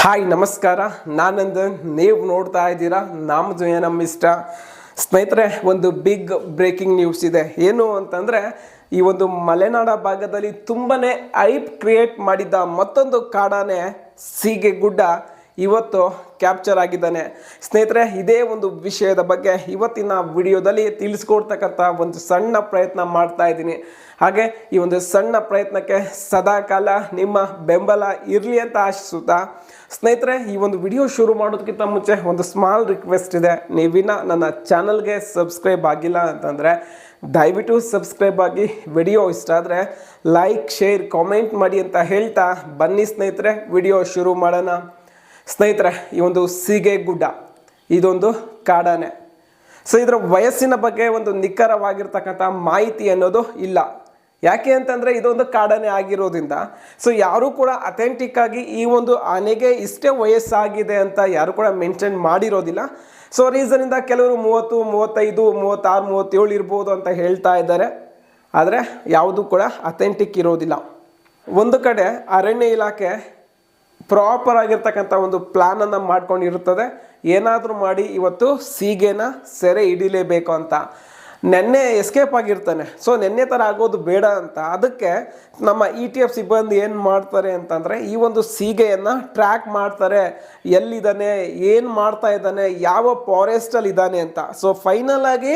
Hi, ನಮಸ್ಕಾರ. ನಾನಂದನ್ ನೀವು ನೋಡ್ತಾ ಇದ್ದೀರಾ ನಮ್ಮದು ನಮ್ಮ ಇಷ್ಟ ಸ್ನೇಹಿತರೆ, ಒಂದು ಬಿಗ್ ಬ್ರೇಕಿಂಗ್ ನ್ಯೂಸ್ ಇದೆ. ಏನು ಅಂತಂದರೆ, ಈ ಒಂದು ಮಲೆನಾಡ ಭಾಗದಲ್ಲಿ ತುಂಬಾ ಐಪ್ ಕ್ರಿಯೇಟ್ ಮಾಡಿದ್ದ ಮತ್ತೊಂದು ಕಾಡಾನೆ ಸೀಗೆ ಗುಡ್ಡ ಇವತ್ತು ಕ್ಯಾಪ್ಚರ್ ಆಗಿದ್ದಾನೆ. ಸ್ನೇಹಿತರೆ, ಇದೇ ಒಂದು ವಿಷಯದ ಬಗ್ಗೆ ಇವತ್ತಿನ ವಿಡಿಯೋದಲ್ಲಿ ತಿಳಿಸ್ಕೊಡ್ತಕ್ಕಂಥ ಒಂದು ಸಣ್ಣ ಪ್ರಯತ್ನ ಮಾಡ್ತಾ ಇದ್ದೀನಿ. ಹಾಗೆ ಈ ಒಂದು ಸಣ್ಣ ಪ್ರಯತ್ನಕ್ಕೆ ಸದಾಕಾಲ ನಿಮ್ಮ ಬೆಂಬಲ ಇರಲಿ ಅಂತ ಆಶಿಸುತ್ತಾ, ಸ್ನೇಹಿತರೆ, ಈ ಒಂದು ವಿಡಿಯೋ ಶುರು ಮಾಡೋದಕ್ಕಿಂತ ಮುಂಚೆ ಒಂದು ಸ್ಮಾಲ್ ರಿಕ್ವೆಸ್ಟ್ ಇದೆ. ನೀವಿನ ನನ್ನ ಚಾನಲ್ಗೆ ಸಬ್ಸ್ಕ್ರೈಬ್ ಆಗಿಲ್ಲ ಅಂತಂದರೆ, ದಯವಿಟ್ಟು ಸಬ್ಸ್ಕ್ರೈಬ್ ಆಗಿ ವಿಡಿಯೋ ಇಷ್ಟ ಆದರೆ ಲೈಕ್ ಶೇರ್ ಕಾಮೆಂಟ್ ಮಾಡಿ ಅಂತ ಹೇಳ್ತಾ ಬನ್ನಿ ಸ್ನೇಹಿತರೆ. ವಿಡಿಯೋ ಶುರು ಮಾಡೋಣ. ಸ್ನೇಹಿತರೆ, ಈ ಒಂದು ಸೀಗೆ ಗುಡ್ಡ ಇದೊಂದು ಕಾಡಾನೆ. ಸೊ ಇದರ ವಯಸ್ಸಿನ ಬಗ್ಗೆ ಒಂದು ನಿಖರವಾಗಿರ್ತಕ್ಕಂಥ ಮಾಹಿತಿ ಅನ್ನೋದು ಇಲ್ಲ. ಯಾಕೆ ಅಂತಂದರೆ, ಇದೊಂದು ಕಾಡಾನೆ ಆಗಿರೋದ್ರಿಂದ ಸೊ ಯಾರೂ ಕೂಡ ಅಥೆಂಟಿಕ್ ಆಗಿ ಈ ಒಂದು ಆನೆಗೆ ಇಷ್ಟೇ ವಯಸ್ಸಾಗಿದೆ ಅಂತ ಯಾರು ಕೂಡ ಮೆನ್ಷನ್ ಮಾಡಿರೋದಿಲ್ಲ. ಸೊ ರೀಸನಿಂದ ಕೆಲವರು ಮೂವತ್ತು, ಮೂವತ್ತೈದು, ಮೂವತ್ತಾರು, ಮೂವತ್ತೇಳು ಇರ್ಬೋದು ಅಂತ ಹೇಳ್ತಾ ಇದ್ದಾರೆ. ಆದರೆ, ಯಾವುದು ಕೂಡ ಅಥೆಂಟಿಕ್ ಇರೋದಿಲ್ಲ. ಒಂದು ಕಡೆ ಅರಣ್ಯ ಇಲಾಖೆ ಪ್ರಾಪರ್ ಆಗಿರ್ತಕ್ಕಂಥ ಒಂದು ಪ್ಲ್ಯಾನನ್ನು ಮಾಡ್ಕೊಂಡಿರುತ್ತದೆ. ಏನಾದರೂ ಮಾಡಿ ಇವತ್ತು ಸೀಗೆನ ಸೆರೆ ಹಿಡಿಲೇಬೇಕು ಅಂತ. ನೆನ್ನೆ ಎಸ್ಕೇಪ್ ಆಗಿರ್ತಾನೆ. ಸೊ ನೆನ್ನೆ ಥರ ಆಗೋದು ಬೇಡ ಅಂತ. ಅದಕ್ಕೆ ನಮ್ಮ ಇ ಟಿ ಎಫ್ ಸಿಬ್ಬಂದಿ ಏನು ಮಾಡ್ತಾರೆ ಅಂತಂದರೆ ಈ ಒಂದು ಸೀಗೆಯನ್ನು ಟ್ರ್ಯಾಕ್ ಮಾಡ್ತಾರೆ. ಎಲ್ಲಿದ್ದಾನೆ, ಏನು ಮಾಡ್ತಾ ಇದ್ದಾನೆ, ಯಾವ ಫಾರೆಸ್ಟಲ್ಲಿ ಇದ್ದಾನೆ ಅಂತ. ಸೊ ಫೈನಲ್ ಆಗಿ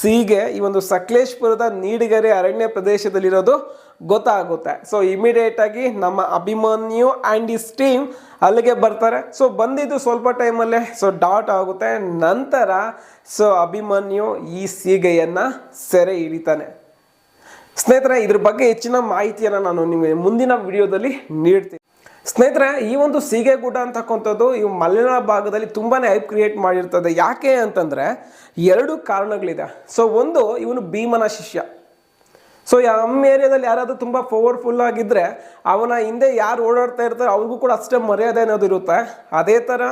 ಸೀಗೆ ಈ ಒಂದು ಸಕಲೇಶ್ಪುರದ ನೀಡಿಗೆರೆ ಅರಣ್ಯ ಪ್ರದೇಶದಲ್ಲಿರೋದು ಗೊತ್ತಾಗುತ್ತೆ. ಸೊ ಇಮಿಡಿಯೇಟ್ ಆಗಿ ನಮ್ಮ ಅಭಿಮನ್ಯು ಆ್ಯಂಡ್ ಇಸ್ ಟೀಮ್ ಅಲ್ಲಿಗೆ ಬರ್ತಾರೆ. ಸೊ ಬಂದಿದ್ದು ಸ್ವಲ್ಪ ಟೈಮಲ್ಲೇ ಸೊ ಡಾಟ್ ಆಗುತ್ತೆ. ನಂತರ ಸೊ ಅಭಿಮನ್ಯು ಈ ಸೀಗೆಯನ್ನು ಸೆರೆ ಹಿಡಿತಾನೆ. ಸ್ನೇಹಿತರೆ, ಇದ್ರ ಬಗ್ಗೆ ಹೆಚ್ಚಿನ ಮಾಹಿತಿಯನ್ನು ನಾನು ನಿಮಗೆ ಮುಂದಿನ ವಿಡಿಯೋದಲ್ಲಿ ನೀಡ್ತೀನಿ. ಸ್ನೇಹಿತರೆ, ಈ ಒಂದು ಸೀಗೆ ಗುಡ್ಡ ಅಂತಕ್ಕಂಥದ್ದು ಈ ಮಲೆನಾಡ ಭಾಗದಲ್ಲಿ ತುಂಬಾ ಐಪ್ ಕ್ರಿಯೇಟ್ ಮಾಡಿರ್ತದೆ. ಯಾಕೆ ಅಂತಂದರೆ, ಎರಡು ಕಾರಣಗಳಿದೆ. ಸೊ ಒಂದು, ಇವನು ಭೀಮನ ಶಿಷ್ಯ. ಸೊ ನಮ್ಮ ಏರಿಯಾದಲ್ಲಿ ಯಾರಾದರೂ ತುಂಬ ಪವರ್ಫುಲ್ ಆಗಿದ್ದರೆ ಅವನ ಹಿಂದೆ ಯಾರು ಓಡಾಡ್ತಾ ಇರ್ತಾರೆ ಅವ್ರಿಗೂ ಕೂಡ ಅಷ್ಟೇ ಮರ್ಯಾದೆ ಅನ್ನೋದು ಇರುತ್ತೆ. ಅದೇ ಥರ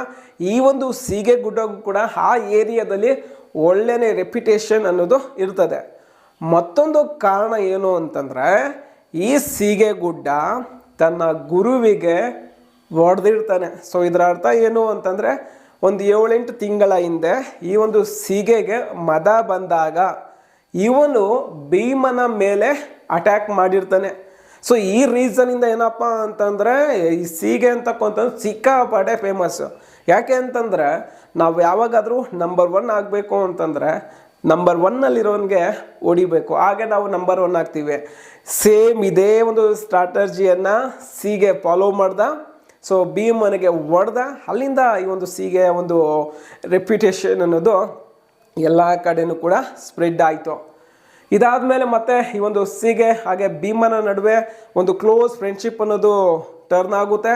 ಈ ಒಂದು ಸೀಗೆ ಗುಡ್ಡಗೂ ಕೂಡ ಆ ಏರಿಯಾದಲ್ಲಿ ಒಳ್ಳೆಯ ರೆಪ್ಯುಟೇಷನ್ ಅನ್ನೋದು ಇರ್ತದೆ. ಮತ್ತೊಂದು ಕಾರಣ ಏನು ಅಂತಂದರೆ ಈ ಸೀಗೆ ಗುಡ್ಡ ತನ್ನ ಗುರುವಿಗೆ ಹೊಡೆದಿರ್ತಾನೆ ಸೊ ಇದರ ಅರ್ಥ ಏನು ಅಂತಂದರೆ ಒಂದು ಏಳೆಂಟು ತಿಂಗಳ ಹಿಂದೆ ಈ ಒಂದು ಸೀಗೆಗೆ ಮದ ಬಂದಾಗ ಇವನು ಭೀಮನ ಮೇಲೆ ಅಟ್ಯಾಕ್ ಮಾಡಿರ್ತಾನೆ. ಸೊ ಈ ರೀಸನಿಂದ ಏನಪ್ಪ ಅಂತಂದರೆ, ಈ ಸೀಗೆ ಅಂತಕ್ಕಂಥದ್ದು ಸಿಕ್ಕಾಪಟ್ಟೆ ಫೇಮಸ್ ಯಾಕೆ ಅಂತಂದರೆ, ನಾವು ಯಾವಾಗಾದರೂ ನಂಬರ್ ಒನ್ ಆಗಬೇಕು ಅಂತಂದರೆ ನಂಬರ್ ಒನ್ನಲ್ಲಿರೋನಿಗೆ ಹೊಡಿಬೇಕು. ಹಾಗೆ ನಾವು ನಂಬರ್ ಒನ್ ಆಗ್ತೀವಿ. ಸೇಮ್ ಇದೇ ಒಂದು ಸ್ಟ್ರಾಟರ್ಜಿಯನ್ನು ಸೀಗೆ ಫಾಲೋ ಮಾಡ್ದ. ಸೊ ಭೀಮನಿಗೆ ಹೊಡೆದ. ಅಲ್ಲಿಂದ ಈ ಒಂದು ಸೀಗೆ ಒಂದು ರೆಪ್ಯುಟೇಷನ್ ಅನ್ನೋದು ಎಲ್ಲ ಕಡೆಯೂ ಕೂಡ ಸ್ಪ್ರೆಡ್ ಆಯಿತು. ಇದಾದಮೇಲೆ ಮತ್ತೆ ಈ ಒಂದು ಸೀಗೆ ಹಾಗೆ ಭೀಮನ ನಡುವೆ ಒಂದು ಕ್ಲೋಸ್ ಫ್ರೆಂಡ್ಶಿಪ್ ಅನ್ನೋದು ಟರ್ನ್ ಆಗುತ್ತೆ.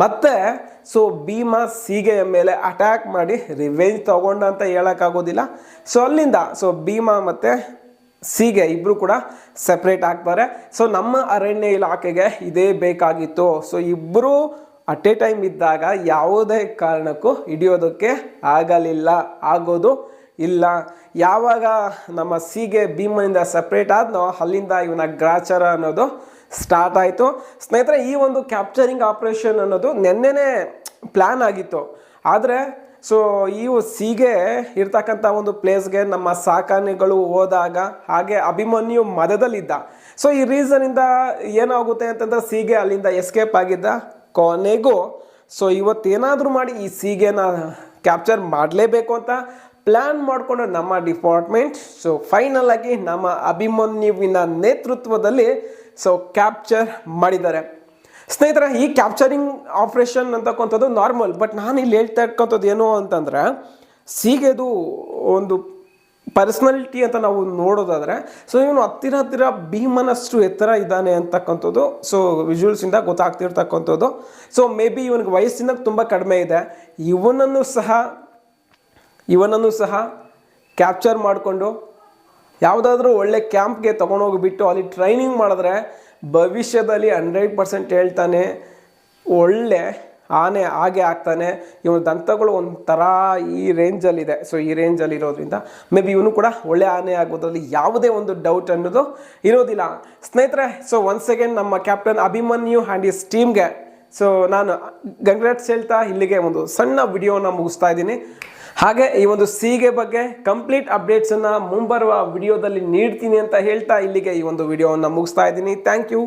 ಮತ್ತೆ ಸೊ ಭೀಮ ಸೀಗೆಯ ಮೇಲೆ ಅಟ್ಯಾಕ್ ಮಾಡಿ ರಿವೆಂಜ್ ತಗೊಂಡ ಅಂತ ಹೇಳೋಕ್ಕಾಗೋದಿಲ್ಲ. ಸೊ ಅಲ್ಲಿಂದ ಸೊ ಭೀಮ ಮತ್ತು ಸೀಗೆ ಇಬ್ಬರು ಕೂಡ ಸಪ್ರೇಟ್ ಆಗ್ತಾರೆ. ಸೊ ನಮ್ಮ ಅರಣ್ಯ ಇಲಾಖೆಗೆ ಇದೇ ಬೇಕಾಗಿತ್ತು. ಸೊ ಇಬ್ಬರು ಅಟ್ ಎ ಟೈಮ್ ಇದ್ದಾಗ ಯಾವುದೇ ಕಾರಣಕ್ಕೂ ಹಿಡಿಯೋದಕ್ಕೆ ಆಗಲಿಲ್ಲ. ಆಗೋದು ಇಲ್ಲ. ಯಾವಾಗ ನಮ್ಮ ಸೀಗೆ ಭೀಮನಿಂದ ಸಪ್ರೇಟ್ ಆದನೋ ಅಲ್ಲಿಂದ ಇವನ ಗ್ರಾಚಾರ ಅನ್ನೋದು ಸ್ಟಾರ್ಟ್ ಆಯಿತು. ಸ್ನೇಹಿತರೆ, ಈ ಒಂದು ಕ್ಯಾಪ್ಚರಿಂಗ್ ಆಪ್ರೇಷನ್ ಅನ್ನೋದು ನೆನ್ನೆನೇ ಪ್ಲ್ಯಾನ್ ಆಗಿತ್ತು. ಆದರೆ ಸೊ ಈ ಸೀಗೆ ಇರ್ತಕ್ಕಂಥ ಒಂದು ಪ್ಲೇಸ್ಗೆ ನಮ್ಮ ಸಾಕಾನೆಗಳು ಹೋದಾಗ ಹಾಗೆ ಅಭಿಮನ್ಯು ಮದದಲ್ಲಿದ್ದ. ಸೊ ಈ ರೀಸನಿಂದ ಏನಾಗುತ್ತೆ ಅಂತಂದ್ರೆ ಸೀಗೆ ಅಲ್ಲಿಂದ ಎಸ್ಕೇಪ್ ಆಗಿದ್ದ ಕೊನೆಗೂ. ಸೊ ಇವತ್ತೇನಾದರೂ ಮಾಡಿ ಈ ಸೀಗೆನ ಕ್ಯಾಪ್ಚರ್ ಮಾಡಲೇಬೇಕು ಅಂತ ಪ್ಲ್ಯಾನ್ ಮಾಡಿಕೊಂಡು ನಮ್ಮ ಡಿಪಾರ್ಟ್ಮೆಂಟ್ ಸೊ ಫೈನಲ್ ಆಗಿ ನಮ್ಮ ಅಭಿಮನ್ಯುವಿನ ನೇತೃತ್ವದಲ್ಲಿ ಸೊ ಕ್ಯಾಪ್ಚರ್ ಮಾಡಿದ್ದಾರೆ. ಸ್ನೇಹಿತರ, ಈ ಕ್ಯಾಪ್ಚರಿಂಗ್ ಆಪ್ರೇಷನ್ ಅಂತಕ್ಕಂಥದ್ದು ನಾರ್ಮಲ್ ಬಟ್ ನಾನು ಇಲ್ಲಿ ಹೇಳ್ತಾ ಏನು ಅಂತಂದ್ರೆ, ಸೀಗೆದು ಒಂದು ಪರ್ಸ್ನಾಲಿಟಿ ಅಂತ ನಾವು ನೋಡೋದಾದ್ರೆ ಸೊ ಇವನು ಹತ್ತಿರ ಹತ್ತಿರ ಭೀಮನಷ್ಟು ಎತ್ತರ ಇದ್ದಾನೆ ಅಂತಕ್ಕಂಥದ್ದು ಸೊ ವಿಜುವಲ್ಸಿಂದ ಗೊತ್ತಾಗ್ತಿರ್ತಕ್ಕಂಥದ್ದು. ಸೊ ಮೇ ಬಿ ಇವನಿಗೆ ವಯಸ್ಸಿನ ತುಂಬ ಕಡಿಮೆ ಇದೆ. ಇವನನ್ನು ಸಹ ಇವನನ್ನು ಸಹ ಕ್ಯಾಪ್ಚರ್ ಮಾಡಿಕೊಂಡು ಯಾವುದಾದ್ರೂ ಒಳ್ಳೆ ಕ್ಯಾಂಪ್ಗೆ ತೊಗೊಂಡೋಗಿಬಿಟ್ಟು ಅಲ್ಲಿ ಟ್ರೈನಿಂಗ್ ಮಾಡಿದ್ರೆ ಭವಿಷ್ಯದಲ್ಲಿ ಹಂಡ್ರೆಡ್ ಪರ್ಸೆಂಟ್ ಹೇಳ್ತಾನೆ, ಒಳ್ಳೆ ಆನೆ ಹಾಗೆ ಆಗ್ತಾನೆ. ಇವನ ದಂತಗಳು ಒಂಥರ ಈ ರೇಂಜಲ್ಲಿದೆ ಸೊ ಈ ರೇಂಜಲ್ಲಿ ಇರೋದ್ರಿಂದ ಮೇ ಬಿ ಇವನು ಕೂಡ ಒಳ್ಳೆ ಆನೆ ಆಗೋದ್ರಲ್ಲಿ ಯಾವುದೇ ಒಂದು ಡೌಟ್ ಅನ್ನೋದು ಇರೋದಿಲ್ಲ. ಸ್ನೇಹಿತರೆ ಸೊ ಒನ್ಸ್ ಸೆಕೆಂಡ್ ನಮ್ಮ ಕ್ಯಾಪ್ಟನ್ ಅಭಿಮನ್ಯು ಆ್ಯಂಡ್ ಇಸ್ ಟೀಮ್ಗೆ ಸೊ ನಾನು ಗಂಗ್ರಾಟ್ಸ್ ಹೇಳ್ತಾ ಇಲ್ಲಿಗೆ ಒಂದು ಸಣ್ಣ ವಿಡಿಯೋನ ಮುಗಿಸ್ತಾ ಇದ್ದೀನಿ. ಹಾಗೆ ಈ ಒಂದು ಸೀಗೆ ಬಗ್ಗೆ ಕಂಪ್ಲೀಟ್ ಅಪ್ಡೇಟ್ಸನ್ನು ಮುಂಬರುವ ವಿಡಿಯೋದಲ್ಲಿ ನೀಡ್ತೀನಿ ಅಂತ ಹೇಳ್ತಾ ಇಲ್ಲಿಗೆ ಈ ಒಂದು ವಿಡಿಯೋವನ್ನು ಮುಗಿಸ್ತಾ ಇದ್ದೀನಿ. Thank you